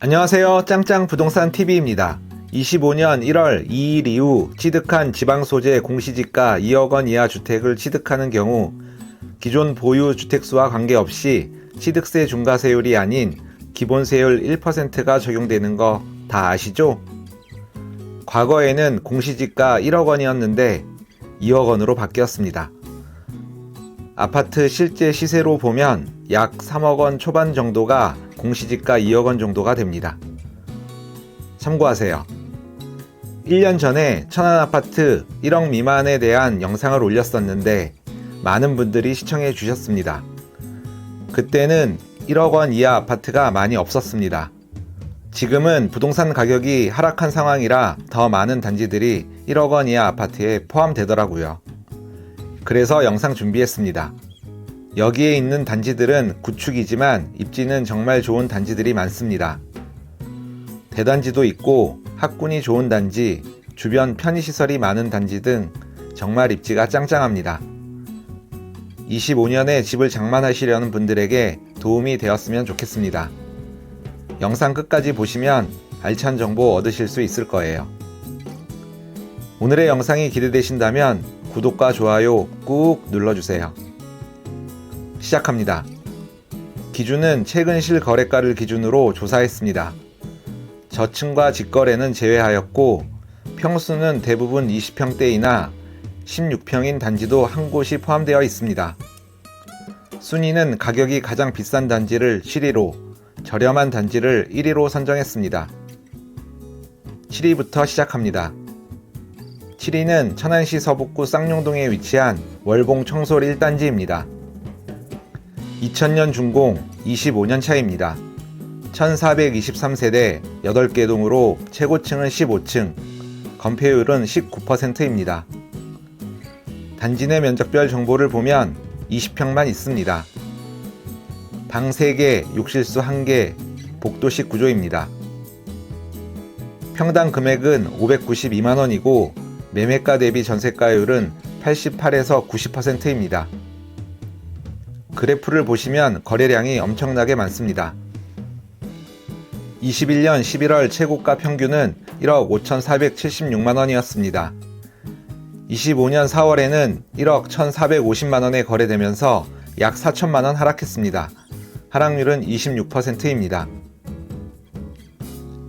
안녕하세요. 짱짱 부동산 TV입니다. 25년 1월 2일 이후 취득한 지방 소재 공시지가 2억 원 이하 주택을 취득하는 경우 기존 보유 주택수와 관계없이 취득세 중과세율이 아닌 기본세율 1%가 적용되는 거 다 아시죠? 과거에는 공시지가 1억 원이었는데 2억 원으로 바뀌었습니다. 아파트 실제 시세로 보면 약 3억 원 초반 정도가 공시지가 2억 원 정도가 됩니다. 참고하세요. 1년 전에 천안 아파트 1억 미만에 대한 영상을 올렸었는데 많은 분들이 시청해 주셨습니다. 그때는 1억 원 이하 아파트가 많이 없었습니다. 지금은 부동산 가격이 하락한 상황이라 더 많은 단지들이 1억 원 이하 아파트에 포함되더라고요. 그래서 영상 준비했습니다. 여기에 있는 단지들은 구축이지만 입지는 정말 좋은 단지들이 많습니다. 대단지도 있고 학군이 좋은 단지, 주변 편의시설이 많은 단지 등 정말 입지가 짱짱합니다. 25년에 집을 장만하시려는 분들에게 도움이 되었으면 좋겠습니다. 영상 끝까지 보시면 알찬 정보 얻으실 수 있을 거예요. 오늘의 영상이 기대되신다면 구독과 좋아요 꾹 눌러주세요. 시작합니다. 기준은 최근 실거래가를 기준으로 조사했습니다. 저층과 직거래는 제외하였고 평수는 대부분 20평대이나 16평인 단지도 한 곳이 포함되어 있습니다. 순위는 가격이 가장 비싼 단지를 7위로, 저렴한 단지를 1위로 선정했습니다. 7위부터 시작합니다. 7위는 천안시 서북구 쌍용동에 위치한 월봉 청솔 1단지입니다. 2000년 준공 25년 차입니다. 1423세대 8개 동으로 최고층은 15층, 건폐율은 19%입니다. 단지 내 면적별 정보를 보면 20평만 있습니다. 방 3개, 욕실수 1개, 복도식 구조입니다. 평당 금액은 592만원이고 매매가 대비 전세가율은 88에서 90%입니다. 그래프를 보시면 거래량이 엄청나게 많습니다. 21년 11월 최고가 평균은 1억 5,476만 원이었습니다. 25년 4월에는 1억 1,450만 원에 거래되면서 약 4천만 원 하락했습니다. 하락률은 26%입니다.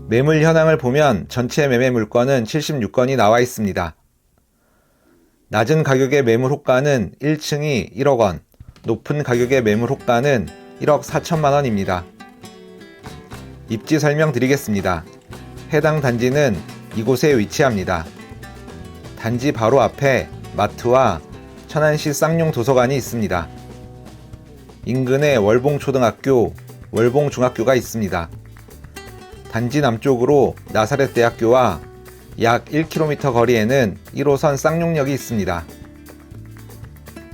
매물 현황을 보면 전체 매매 물건은 76건이 나와 있습니다. 낮은 가격의 매물 호가는 1층이 1억 원, 높은 가격의 매물 호가는 1억 4천만 원입니다. 입지 설명 드리겠습니다. 해당 단지는 이곳에 위치합니다. 단지 바로 앞에 마트와 천안시 쌍용 도서관이 있습니다. 인근에 월봉초등학교, 월봉중학교가 있습니다. 단지 남쪽으로 나사렛 대학교와 약 1km 거리에는 1호선 쌍용역이 있습니다.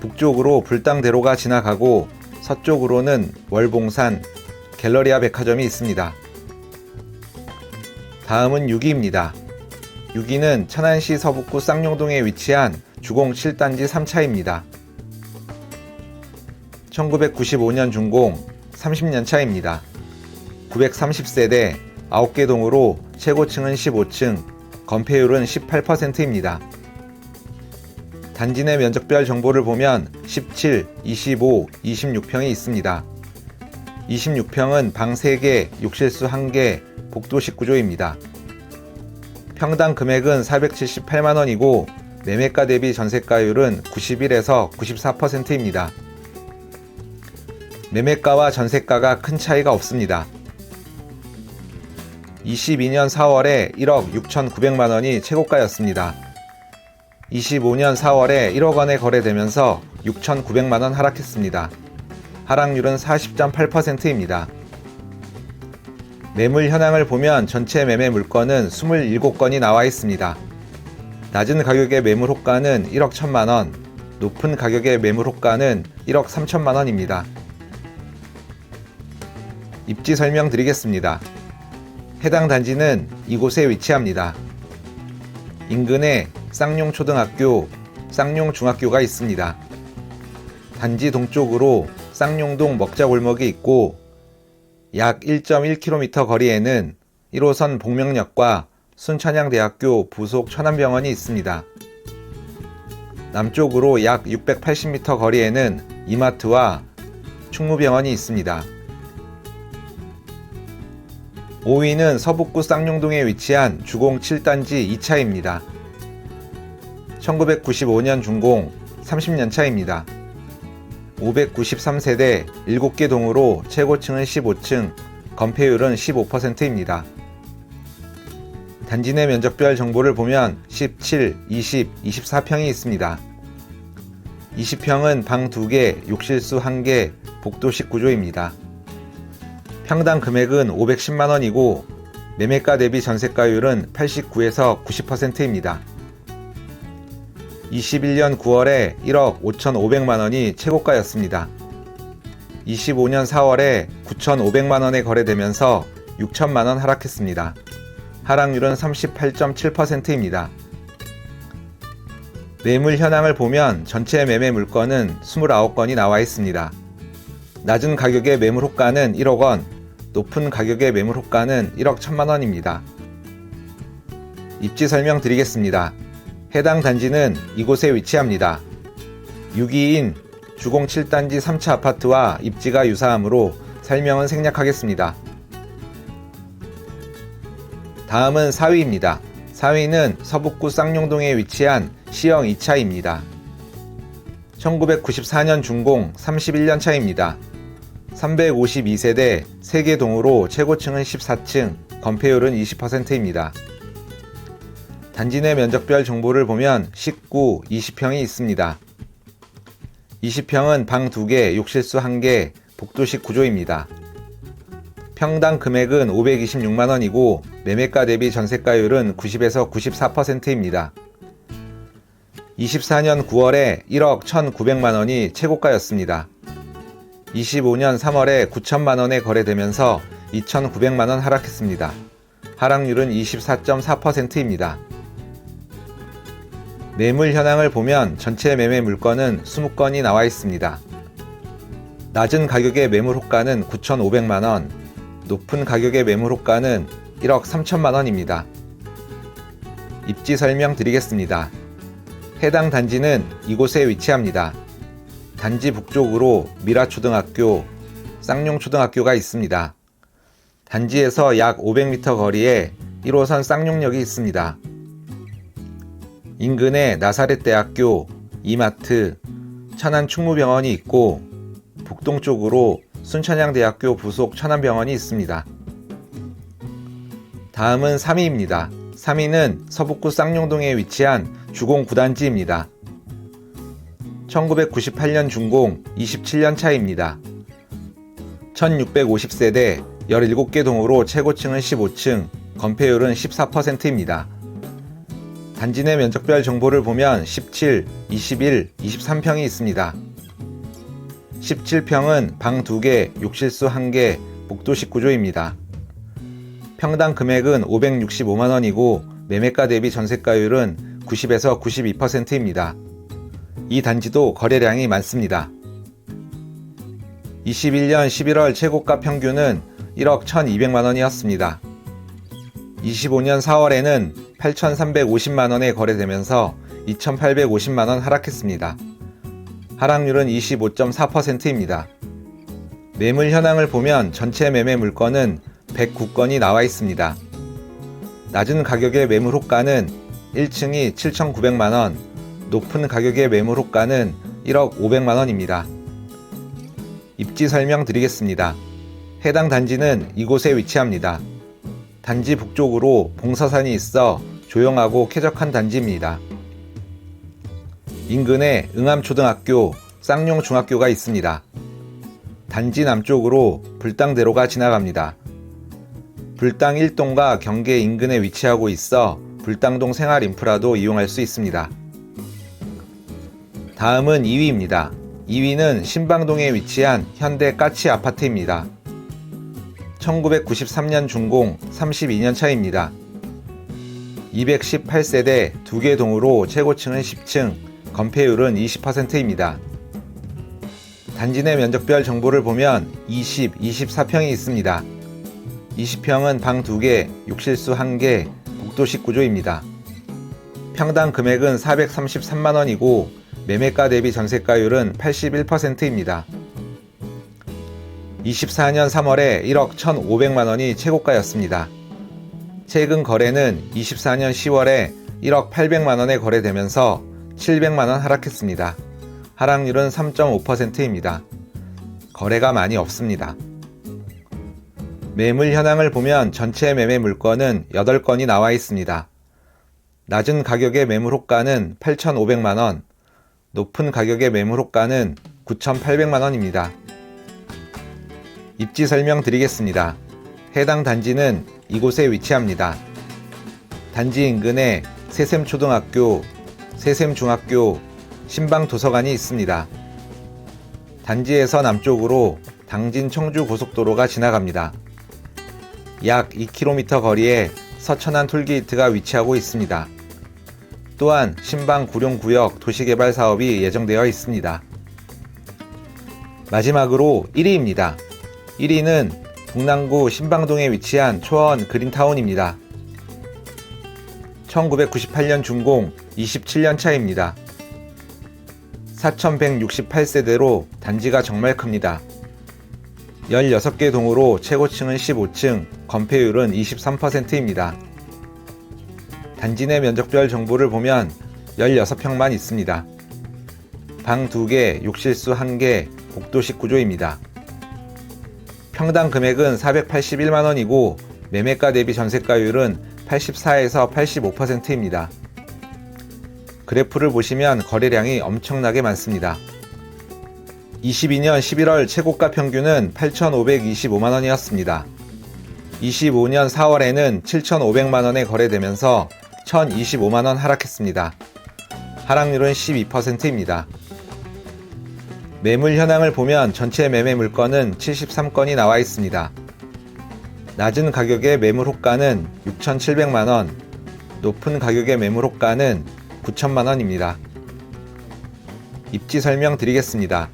북쪽으로 불당대로가 지나가고 서쪽으로는 월봉산 갤러리아 백화점이 있습니다. 다음은 6위입니다. 6위는 천안시 서북구 쌍용동에 위치한 주공 7단지 3차입니다. 1995년 준공 30년 차입니다. 930세대 9개 동으로 최고층은 15층, 건폐율은 18%입니다. 단지 내 면적별 정보를 보면 17, 25, 26평이 있습니다. 26평은 방 3개, 욕실수 1개, 복도식 구조입니다. 평당 금액은 478만원이고 매매가 대비 전세가율은 91에서 94%입니다. 매매가와 전세가가 큰 차이가 없습니다. 22년 4월에 1억 6,900만 원이 최고가였습니다. 25년 4월에 1억 원에 거래되면서 6,900만 원 하락했습니다. 하락률은 40.8%입니다. 매물 현황을 보면 전체 매매 물건은 27건이 나와 있습니다. 낮은 가격의 매물 호가는 1억 1천만 원, 높은 가격의 매물 호가는 1억 3천만 원입니다. 입지 설명 드리겠습니다. 해당 단지는 이곳에 위치합니다. 인근에 쌍용초등학교, 쌍용중학교가 있습니다. 단지 동쪽으로 쌍용동 먹자골목이 있고 약 1.1km 거리에는 1호선 복명역과 순천향대학교 부속 천안병원이 있습니다. 남쪽으로 약 680m 거리에는 이마트와 충무병원이 있습니다. 5위는 서북구 쌍용동에 위치한 주공 7단지 2차입니다. 1995년 준공 30년 차입니다. 593세대 7개 동으로 최고층은 15층, 건폐율은 15%입니다. 단지 내 면적별 정보를 보면 17, 20, 24평이 있습니다. 20평은 방 2개, 욕실수 1개, 복도식 구조입니다. 평당 금액은 510만원이고 매매가 대비 전세가율은 89에서 90%입니다. 21년 9월에 1억 5,500만 원이 최고가였습니다. 25년 4월에 9,500만 원에 거래되면서 6천만 원 하락했습니다. 하락률은 38.7%입니다. 매물 현황을 보면 전체 매매 물건은 29건이 나와 있습니다. 낮은 가격의 매물 호가는 1억 원, 높은 가격의 매물 호가는 1억 1천만 원입니다. 입지 설명 드리겠습니다. 해당 단지는 이곳에 위치합니다. 6위인 주공 7단지 3차 아파트와 입지가 유사하므로 설명은 생략하겠습니다. 다음은 4위입니다. 4위는 서북구 쌍용동에 위치한 시형 2차입니다. 1994년 준공 31년 차입니다. 352세대 3개 동으로 최고층은 14층, 건폐율은 20%입니다. 단지 내 면적별 정보를 보면 19, 20평이 있습니다. 20평은 방 2개, 욕실수 1개, 복도식 구조입니다. 평당 금액은 526만원이고 매매가 대비 전세가율은 90에서 94%입니다. 24년 9월에 1억 1,900만원이 최고가였습니다. 25년 3월에 9천만원에 거래되면서 2,900만원 하락했습니다. 하락률은 24.4%입니다. 매물 현황을 보면 전체 매매 물건은 20건이 나와 있습니다. 낮은 가격의 매물 호가는 9,500만 원, 높은 가격의 매물 호가는 1억 3천만 원입니다. 입지 설명 드리겠습니다. 해당 단지는 이곳에 위치합니다. 단지 북쪽으로 미라초등학교, 쌍용초등학교가 있습니다. 단지에서 약 500m 거리에 1호선 쌍용역이 있습니다. 인근에 나사렛 대학교, 이마트, 천안 충무병원이 있고 북동쪽으로 순천향대학교 부속 천안병원이 있습니다. 다음은 3위입니다. 3위는 서북구 쌍용동에 위치한 주공 9단지입니다. 1998년 준공 27년 차입니다. 1650세대 17개 동으로 최고층은 15층, 건폐율은 14%입니다. 단지 내 면적별 정보를 보면 17, 21, 23평이 있습니다. 17평은 방 2개, 욕실수 1개, 복도식 구조입니다. 평당 금액은 565만원이고 매매가 대비 전세가율은 90에서 92%입니다. 이 단지도 거래량이 많습니다. 21년 11월 최고가 평균은 1억 1200만원이었습니다. 25년 4월에는 8350만 원에 거래되면서 2850만 원 하락했습니다. 하락률은 25.4%입니다. 매물 현황을 보면 전체 매매 물건은 109건이 나와 있습니다. 낮은 가격의 매물 호가는 1층이 7,900만 원, 높은 가격의 매물 호가는 1억 500만 원입니다. 입지 설명 드리겠습니다. 해당 단지는 이곳에 위치합니다. 단지 북쪽으로 봉사산이 있어 조용하고 쾌적한 단지입니다. 인근에 응암초등학교, 쌍용중학교가 있습니다. 단지 남쪽으로 불당대로가 지나갑니다. 불당 1동과 경계 인근에 위치하고 있어 불당동 생활 인프라도 이용할 수 있습니다. 다음은 2위입니다. 2위는 신방동에 위치한 현대 까치 아파트입니다. 1993년 준공 32년 차입니다. 218세대 2개 동으로 최고층은 10층, 건폐율은 20%입니다. 단지 내 면적별 정보를 보면 20, 24평이 있습니다. 20평은 방 2개, 욕실수 1개, 복도식 구조입니다. 평당 금액은 433만원이고 매매가 대비 전세가율은 81%입니다. 24년 3월에 1억 1,500만원이 최고가였습니다. 최근 거래는 24년 10월에 1억 800만 원에 거래되면서 700만 원 하락했습니다. 하락률은 3.5%입니다. 거래가 많이 없습니다. 매물 현황을 보면 전체 매매 물건은 8건이 나와 있습니다. 낮은 가격의 매물 호가는 8,500만 원, 높은 가격의 매물 호가는 9,800만 원입니다. 입지 설명 드리겠습니다. 해당 단지는 이곳에 위치합니다. 단지 인근에 세샘초등학교, 세샘중학교, 신방도서관이 있습니다. 단지에서 남쪽으로 당진 청주 고속도로가 지나갑니다. 약 2km 거리에 서천안 톨게이트가 위치하고 있습니다. 또한 신방 구룡구역 도시개발 사업이 예정되어 있습니다. 마지막으로 1위입니다. 1위는 동남구 신방동에 위치한 초원 그린타운입니다. 1998년 준공 27년 차입니다. 4168세대로 단지가 정말 큽니다. 16개 동으로 최고층은 15층, 건폐율은 23%입니다. 단지 내 면적별 정보를 보면 16평만 있습니다. 방 2개, 욕실수 1개, 복도식 구조입니다. 평당 금액은 481만 원이고 매매가 대비 전세가율은 84에서 85%입니다. 그래프를 보시면 거래량이 엄청나게 많습니다. 22년 11월 최고가 평균은 8,525만 원이었습니다. 25년 4월에는 7,500만 원에 거래되면서 1,025만 원 하락했습니다. 하락률은 12%입니다. 매물 현황을 보면 전체 매매 물건은 73건이 나와 있습니다. 낮은 가격의 매물 호가는 6,700만 원, 높은 가격의 매물 호가는 9천만 원입니다. 입지 설명 드리겠습니다.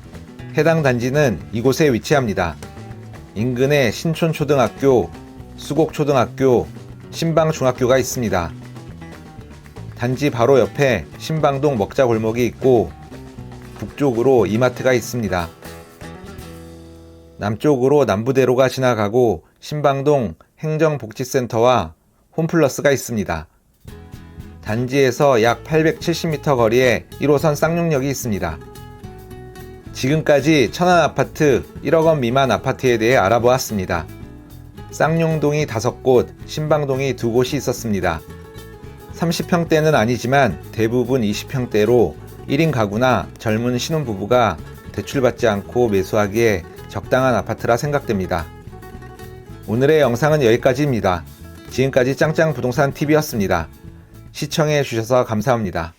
해당 단지는 이곳에 위치합니다. 인근에 신촌초등학교, 수곡초등학교, 신방중학교가 있습니다. 단지 바로 옆에 신방동 먹자골목이 있고 북쪽으로 이마트가 있습니다. 남쪽으로 남부대로가 지나가고 신방동 행정복지센터와 홈플러스가 있습니다. 단지에서 약 870m 거리에 1호선 쌍용역이 있습니다. 지금까지 천안 아파트 1억 원 미만 아파트에 대해 알아보았습니다. 쌍용동이 5곳, 신방동이 2곳이 있었습니다. 30평대는 아니지만 대부분 20평대로 1인 가구나 젊은 신혼부부가 대출받지 않고 매수하기에 적당한 아파트라 생각됩니다. 오늘의 영상은 여기까지입니다. 지금까지 짱짱 부동산 TV였습니다. 시청해 주셔서 감사합니다.